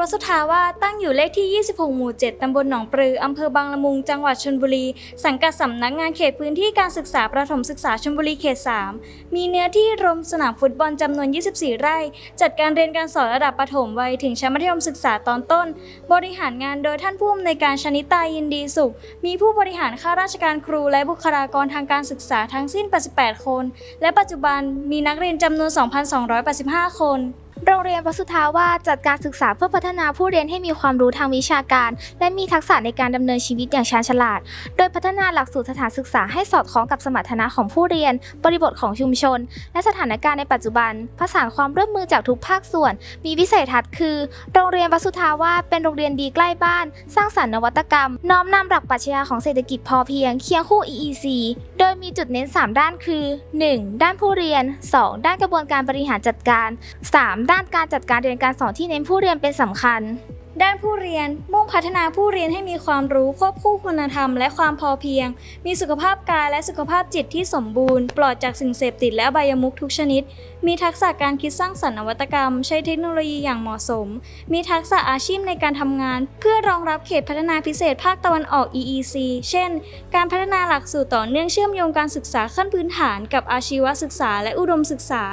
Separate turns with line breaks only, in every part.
วัดสุทธาวาสตั้งอยู่เลขที่ 26 หมู่ 7 ตำบลหนองปลือ อำเภอบางละมุง จังหวัดชลบุรี สังกัดสำนักงานเขตพื้นที่การศึกษาประถมศึกษาชลบุรีเขต 3 มีเนื้อที่รวมสนามฟุตบอลจำนวน 24 ไร่ จัดการเรียนการสอนระดับประถมวัยถึงชั้นมัธยมศึกษาตอนต้น บริหารงานโดยท่านผู้อำนวยการชนิตายินดีสุข มีผู้บริหารข้าราชการครูและบุคลากรทางการศึกษาทั้งสิ้น 88 คน และปัจจุบันมีนักเรียนจำนวน 2,285 คน
โรงเรียนวสุทธาวาจัดการศึกษาเพื่อพัฒนาผู้เรียนให้มีความรู้ทางวิชาการ และมีทักษะในการดำเนินชีวิตอย่างชาญฉลาด โดยพัฒนาหลักสูตรสถานศึกษาให้สอดคล้องกับสมรรถนะของผู้เรียน บริบทของชุมชน และสถานการณ์ในปัจจุบันผสานความร่วมมือจากทุกภาคส่วน มีวิสัยทัศน์คือ โรงเรียนวสุทธาวาเป็นโรงเรียนดีใกล้บ้าน สร้างสรรค์นวัตกรรม น้อมนำหลักปรัชญาของเศรษฐกิจพอเพียงเคียงคู่ EEC โดยมีจุดเน้น 3 ด้านคือ 1. ด้านผู้เรียน 2. ด้านกระบวนการบริหารจัดการ 3. ด้านการจัดการเรียนการสอนที่เน้นผู้เรียนเป็นสำคัญ
ด้านผู้เรียนมุ่งพัฒนาผู้เรียนให้มีความรู้ควบคู่คุณธรรม และความพอเพียง มีสุขภาพกายและสุขภาพจิตที่สมบูรณ์ ปลอดจากสิ่งเสพติดและอบายมุขทุกชนิด มีทักษะการคิดสร้างสรรค์นวัตกรรม ใช้เทคโนโลยีอย่างเหมาะสม มีทักษะอาชีพในการทำงาน เพื่อรองรับเขตพัฒนาพิเศษภาคตะวันออก EEC เช่น การพัฒนาหลักสูตรต่อเนื่องเชื่อมโยงการศึกษาขั้นพื้นฐาน กับอาชีวศึกษาและอุดมศึกษา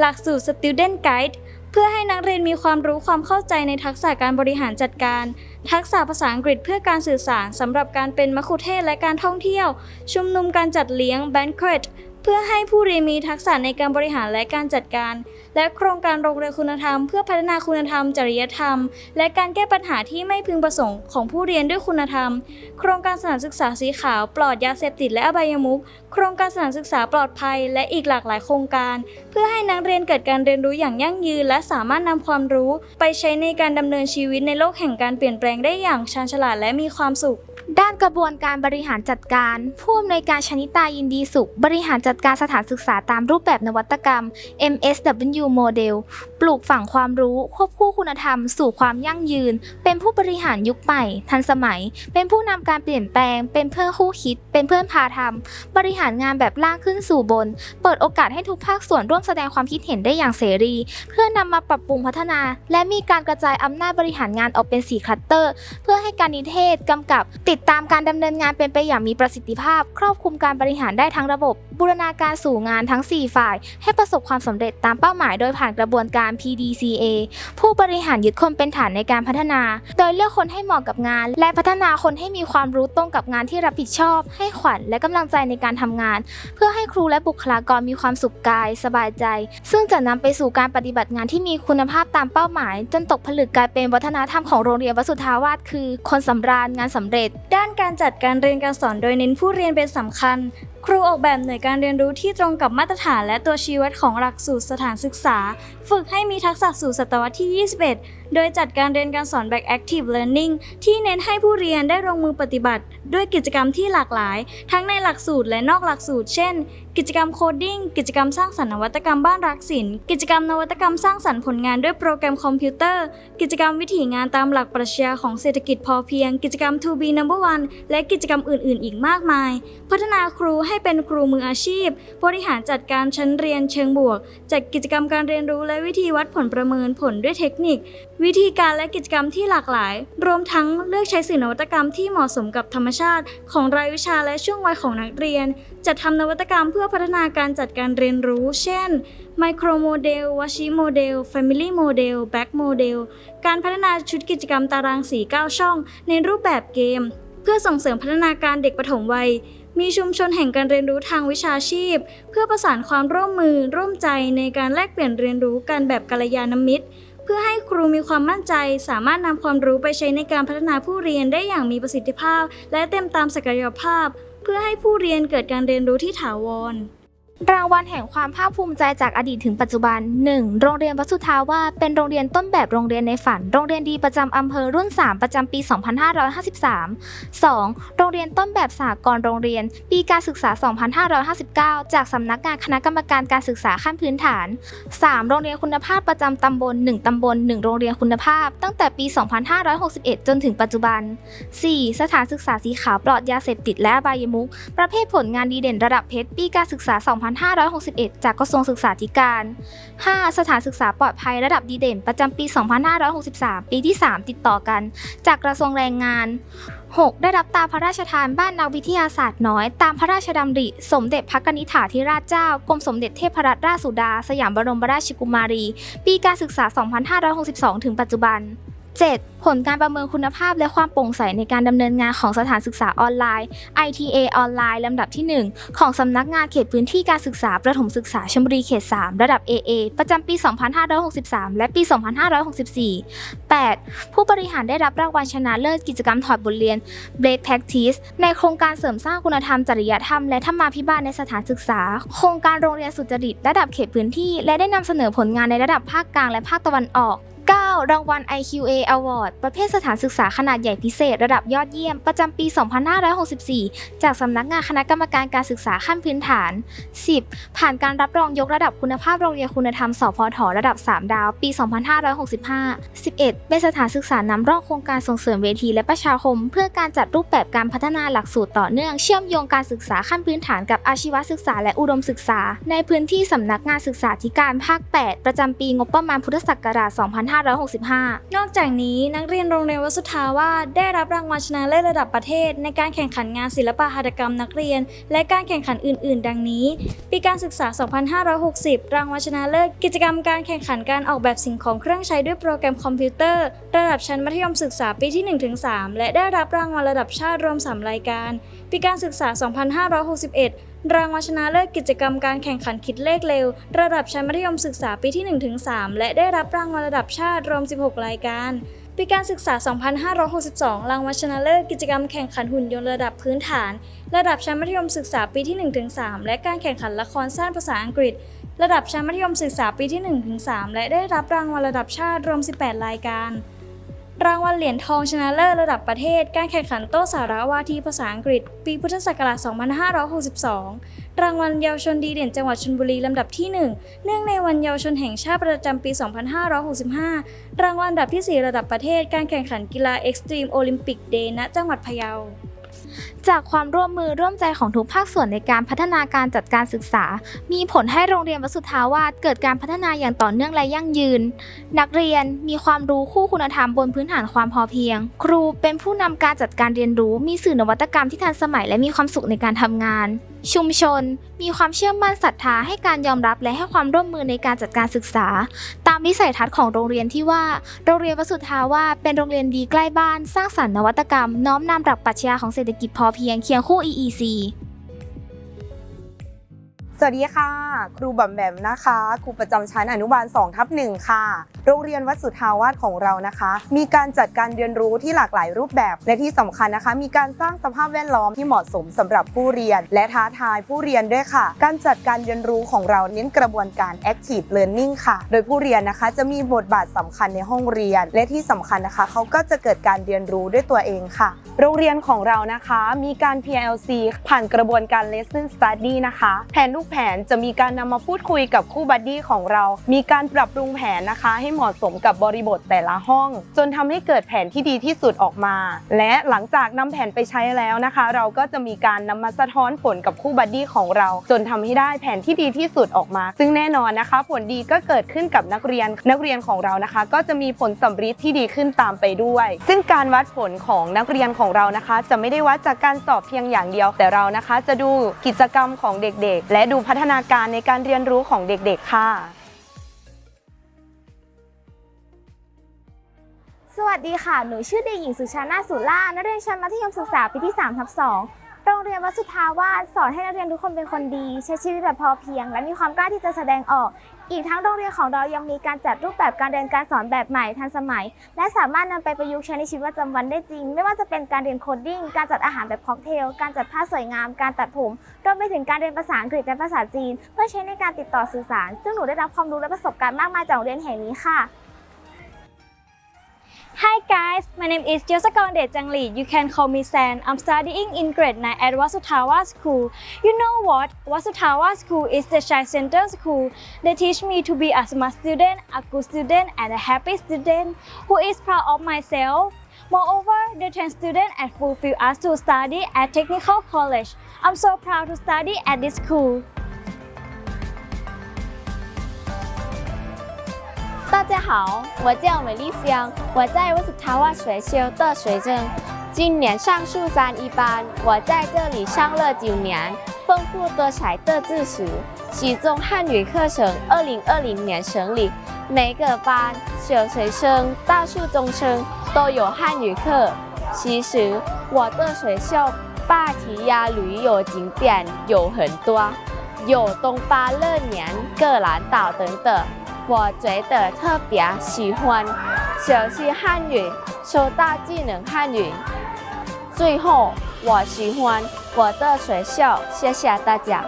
หลักสูตร Student Guide พื่อให้นักเรียนมีความรู้ความเข้าใจในทักษะการบริหารจัดการ ทักษะภาษาอังกฤษเพื่อการสื่อสารสำหรับการเป็นมัคคุเทศและการท่องเที่ยว ชุมนุมการจัดเลี้ยง banquet พื่อให้ผู้เรียนมีทักษะในการบริหารและการจัดการ และโครงการโรงเรียนคุณธรรม เพื่อพัฒนาคุณธรรม จริยธรรม และการแก้ปัญหาที่ไม่พึงประสงค์ของผู้เรียนด้วยคุณธรรม โครงการสถานศึกษาสีขาวปลอดยาเสพติดและอบายมุขโครงการสถานศึกษาปลอดภัย และอีกหลากหลายโครงการ เพื่อให้นักเรียนเกิดการเรียนรู้อย่างยั่งยืน และสามารถนำความรู้ ไปใช้ในการดำเนินชีวิตในโลกแห่งการเปลี่ยนแปลงได้อย่างชาญฉลาดและมีความสุข
ด้านกระบวนการบริหารจัดการ ผู้อำนวยการชนิตายินดีสุข บริหารจัดการสถานศึกษาตามรูปแบบนวัตกรรม MSW Model ปลูกฝังความรู้ควบคู่คุณธรรม สู่ความยั่งยืน เป็นผู้บริหารยุคใหม่ ทันสมัย เป็นผู้นำการเปลี่ยนแปลง เป็นเพื่อนคู่คิด เป็นเพื่อนพาทำบริหารงานแบบล่างขึ้นสู่บน เปิดโอกาสให้ทุกภาคส่วนร่วมแสดงความคิดเห็นได้อย่างเสรี เพื่อนำมาปรับปรุงพัฒนา และมีการกระจายอำนาจบริหารงานออกเป็น4คลัสเตอร์ เพื่อให้การนิเทศกำกับ ติดตามการดำเนินงานเป็นไปอย่างมีประสิทธิภาพ ครอบคลุมการบริหารได้ทั้งระบบบูรณาการสู่งานทั้ง 4 ฝ่าย ให้ประสบความสำเร็จตามเป้าหมายโดยผ่านกระบวนการ PDCA ผู้บริหารยึดคนเป็นฐานในการพัฒนา โดยเลือกคนให้เหมาะกับงาน และพัฒนาคนให้มีความรู้ตรงกับงานที่รับผิดชอบ ให้ขวัญและกำลังใจในการทำงาน เพื่อให้ครูและบุคลากรมีความสุขกาย สบายใจ ซึ่งจะนำไปสู่การปฏิบัติงานที่มีคุณภาพตามเป้าหมาย จนตกผลึกกลายเป็นวัฒนธรรมของโรงเรียนวสุทธาวาสคือ คนสำราญงานสำเร็จ
ด้านการจัดการเรียนการสอนโดยเน้นผู้เรียนเป็นสำคัญ ครูออกแบบหน่วยการเรียนรู้ที่ตรงกับมาตรฐานและตัวชี้วัดของหลักสูตรสถานศึกษา ฝึกให้มีทักษะสู่ศตวรรษที่ 21 โดยจัดการเรียนการสอนแบบ active learning ที่เน้นให้ผู้เรียนได้ลงมือปฏิบัติ ด้วยกิจกรรมที่หลากหลาย ทั้งในหลักสูตรและนอกหลักสูตร เช่น กิจกรรมโคดดิ้ง กิจกรรมสร้างสรรค์นวัตกรรมบ้านรักศิลป์ กิจกรรมนวัตกรรมสร้างสรรค์ผลงานด้วยโปรแกรมคอมพิวเตอร์ กิจกรรมวิถีงานตามหลักปรัชญาของเศรษฐกิจพอเพียง กิจกรรม to be number one และกิจกรรมอื่น ๆ อีกมากมาย พัฒนาครูให้เป็นครูมืออาชีพ บริหารจัดการชั้นเรียนเชิงบวก จัดกิจกรรมการเรียนรู้และวิธีวัดผลประเมินผลด้วยเทคนิค วิธีการและกิจกรรมที่หลากหลาย รวมทั้งเลือกใช้สื่อนวัตกรรมที่เหมาะสมกับธรรมชาติ ของรายวิชาและช่วงวัยของนักเรียน จัดทำนวัตกรรมเพื่อพัฒนาการจัดการเรียนรู้ เช่นไมโครโมเดลวชิโมเดล Family โมเดล Back โมเดลการพัฒนาชุดกิจกรรมตารางสี9ช่อง ในรูปแบบเกม เพื่อส่งเสริมพัฒนาการเด็กปฐมวัย มีชุมชนแห่งการเรียนรู้ทางวิชาชีพ เพื่อประสานความร่วมมือร่วมใจในการแลกเปลี่ยนเรียนรู้กันแบบกัลยาณมิตรเพื่อให้ครูมีความมั่นใจ สามารถนำความรู้ไปใช้ในการพัฒนาผู้เรียนได้อย่างมีประสิทธิภาพ และเต็มตามศักยภาพ เพื่อให้ผู้เรียนเกิดการเรียนรู้ที่ถาวร
รางวัลแห่งความภาคภูมิใจจากอดีตถึงปัจจุบัน 1. โรงเรียนวัดสุทาวาเป็นโรงเรียนต้นแบบโรงเรียนในฝัน โรงเรียนดีประจำอำเภอรุ่น 3 ประจำปี 2553 2. โรงเรียนต้นแบบสากลโรงเรียน ปีการศึกษา 2559 จากสำนักงานคณะกรรมการการศึกษาขั้นพื้นฐาน 3. โรงเรียนคุณภาพประจำตำบล 1ตำบล 1 โรงเรียนคุณภาพ ตั้งแต่ปี 2561 จนถึงปัจจุบัน 4. สถานศึกษาสีขาวปลอดยาเสพติดและอบายมุขประเภทผลงานดีเด่นระดับเพชรปีการศึกษา2 2561 จากกระทรวงศึกษาธิการ 5. สถานศึกษาปลอดภัยระดับดีเด่น ประจำปี 2563 ปีที่ 3 ติดต่อกัน จากกระทรวงแรงงาน 6. ได้รับตาพระราชทานบ้านนักวิทยาศาสตร์น้อย ตามพระราชดำริ สมเด็จพระกนิษฐาธิราชเจ้ากรมสมเด็จเทพรัตนราชสุดา สยามบรมราชกุมารี ปีการศึกษา 2562 ถึงปัจจุบัน 7. ผลการประเมินคุณภาพและความโปร่งใสในการดำเนินงานของสถานศึกษาออนไลน์ ITA ออนไลน์ลำดับที่ 1 ของสำนักงานเขตพื้นที่การศึกษาประถมศึกษาชลบุรีเขต 3 ระดับ AA ประจำปี 2563 และปี 2564 8. ผู้บริหารได้รับรางวัลชนะเลิศกิจกรรมถอดบทเรียน Blade Practice ในโครงการเสริมสร้างคุณธรรมจริยธรรมและธรรมาภิบาลในสถานศึกษา โครงการโรงเรียนสุจริตระดับเขตพื้นที่ และได้นำเสนอผลงานในระดับภาคกลางและภาคตะวันออก 9. รางวัล IQA Award ประเภทสถานศึกษาขนาดใหญ่พิเศษ ระดับยอดเยี่ยม ประจำปี 2564 จากสำนักงานคณะกรรมการการศึกษาขั้นพื้นฐาน 10. ผ่านการรับรองยกระดับคุณภาพโรงเรียนคุณธรรม สพทระดับ 3 ดาว ปี 2565 11. เป็นสถานศึกษานำร่องโครงการส่งเสริมเวทีและประชาคม เพื่อการจัดรูปแบบการพัฒนาหลักสูตรต่อเนื่องเชื่อมโยงการศึกษาขั้นพื้นฐานกับอาชีวศึกษาและอุดมศึกษา ในพื้นที่สำนักงานศึกษาธิการภาค 8 ประจำปีงบประมาณพุทธศักราช 256 2565
นอกจากนี้นักเรียนโรงเรียนวดสุทาวาสได้รับรางวัลชนะเลิศระดับประเทศ ในการแข่งขันงานศิลปะหัตถกรรมนักเรียน และการแข่งขันอื่น ๆ ดังนี้ ปีการศึกษา 2560 รางวัลชนะเลิศกิจกรรมการแข่งขันการออกแบบสิ่งของเครื่องใช้ด้วยโปรแกรมคอมพิวเตอร์ ระดับชั้นมัธยมศึกษาปีที่ 1-3 และได้รับรางวัลระดับชาติรวม 3 รายการ ปีการศึกษา 2561 รางวัลชนะเลิศกิจกรรมการแข่งขันคิดเลขเร็ว ระดับชั้นมัธยมศึกษาปีที่ 1-3 และได้รับรางวัลระดับชาติรวม 16 รายการปีการศึกษา 2562 รางวัลชนะเลิศกิจกรรมแข่งขันหุ่นยนต์ระดับพื้นฐาน ระดับชั้นมัธยมศึกษาปีที่ 1-3 และการแข่งขันละครสั้นภาษาอังกฤษ ระดับชั้นมัธยมศึกษาปีที่ 1-3 และได้รับรางวัลระดับชาติรวม 18 รายการ รางวัลเหรียญทองชนะเลิศระดับประเทศ การแข่งขันโต้สาระวาทีภาษาอังกฤษ ปีพุทธศักราช 2562 รางวัลเยาวชนดีเด่นจังหวัดชลบุรีลำดับที่ 1 เนื่องในวันเยาวชนแห่งชาติประจำปี 2565 รางวัลอันดับที่ 4 ระดับประเทศ การแข่งขันกีฬาเอ็กซ์ตรีมโอลิมปิกเดย์ณจังหวัดพะเยา
จากความร่วมมือร่วมใจของทุกภาคส่วนในการพัฒนาการจัดการศึกษา มีผลให้โรงเรียนวสุทธาวาสเกิดการพัฒนาอย่างต่อเนื่องและยั่งยืน นักเรียนมีความรู้คู่คุณธรรมบนพื้นฐานความพอเพียง ครูเป็นผู้นำการจัดการเรียนรู้ มีสื่อนวัตกรรมที่ทันสมัยและมีความสุขในการทำงาน ชุมชน มีความเชื่อมั่นศรัทธาให้การยอมรับและให้ความร่วมมือในการจัดการศึกษา ตามวิสัยทัศน์ของโรงเรียนที่ว่า โรงเรียนวสุทธาวาสเป็นโรงเรียนดีใกล้บ้าน สร้างสรรค์นวัตกรรม น้อมนำหลักปรัชญาของเศรษฐกิจพอเพียงเคียงคู่ EEC
สวัสดีค่ะ ครูบอมแบมนะคะ ครูประจำชั้นอนุบาล2ทับ1ค่ะ โรงเรียนวัดสุทาวาสของเรานะคะ มีการจัดการเรียนรู้ที่หลากหลายรูปแบบ และที่สำคัญนะคะ มีการสร้างสภาพแวดล้อมที่เหมาะสมสำหรับผู้เรียน และท้าทายผู้เรียนด้วยค่ะ การจัดการเรียนรู้ของเราเน้นกระบวนการ active learning ค่ะ โดยผู้เรียนนะคะจะมีบทบาทสำคัญในห้องเรียน และที่สำคัญนะคะเขาก็จะเกิดการเรียนรู้ด้วยตัวเองค่ะ โรงเรียนของเรานะคะ มีการ PLC ผ่านกระบวนการ lesson study นะคะแผนลูกแผนจะมีการนำมาพูดคุยกับคู่บัดดี้ของเรา มีการปรับปรุงแผนนะคะ ให้เหมาะสมกับบริบทแต่ละห้อง จนทำให้เกิดแผนที่ดีที่สุดออกมา และหลังจากนำแผนไปใช้แล้วนะคะ เราก็จะมีการนำมาสะท้อนผลกับคู่บัดดี้ของเรา จนทำให้ได้แผนที่ดีที่สุดออกมา ซึ่งแน่นอนนะคะ ผลดีก็เกิดขึ้นกับนักเรียนนักเรียนของเรานะคะ ก็จะมีผลสำฤทธิ์ที่ดีขึ้นตามไปด้วย ซึ่งการวัดผลของนักเรียนของเรานะคะ จะไม่ได้วัดจากการสอบเพียงอย่างเดียว แต่เรานะคะ จะดูกิจกรรมของเด็กๆ และดูพัฒนาการในการเรียนรู้ของเด็กๆค่ะ
สวัสดีค่ะ หนูชื่อเด็กหญิงสุชานาสุล่านักเรียนชั้นมัธยมศึกษาปีที่3ทับ2โรงเรียนวัดสุทาวาสสอนให้นักเรียนทุกคนเป็นคนดี ใช้ชีวิตแบบพอเพียง และมีความกล้าที่จะแสดงออก อีกทั้งโรงเรียนของเรายังมีการจัดรูปแบบการเรียนการสอนแบบใหม่ทันสมัย และสามารถนำไปประยุกต์ใช้ในชีวิตประจำวันได้จริง ไม่ว่าจะเป็นการเรียนโคดดิ้งการจัดอาหารแบบค็อกเทล การจัดผ้าสวยงาม การตัดผมรวมไปถึงการเรียนภาษาอังกฤษและภาษาจีน เพื่อใช้ในการติดต่อสื่อสาร ซึ่งหนูได้รับความรู้และประสบการณ์มากมายจากโรงเรียนแห่งนี้ค่ะ
Hi guys, my name is Josakorn Dejangli. You can call me San. I'm studying in grade 9 at Wasutawa School. You know what? Wasutawa School is the child center school. They teach me to be a smart student, a good student, and a happy student who is proud of myself. Moreover, they train students and fulfill us to study at technical college. I'm so proud to study at this school.
大家好，我叫美丽香，我在乌斯塔瓦学校的学生，今年上数三一班，我在这里上了九年，丰富多彩的知识。其中汉语课程二零二零年成立，每个班小学生大初中生都有汉语课。其实我的学校芭提雅旅游景点有很多，有东巴乐园、格兰岛等等。我觉得特别喜欢学习汉语，收到技能汉语。最后，我喜欢我的学校，谢谢大家。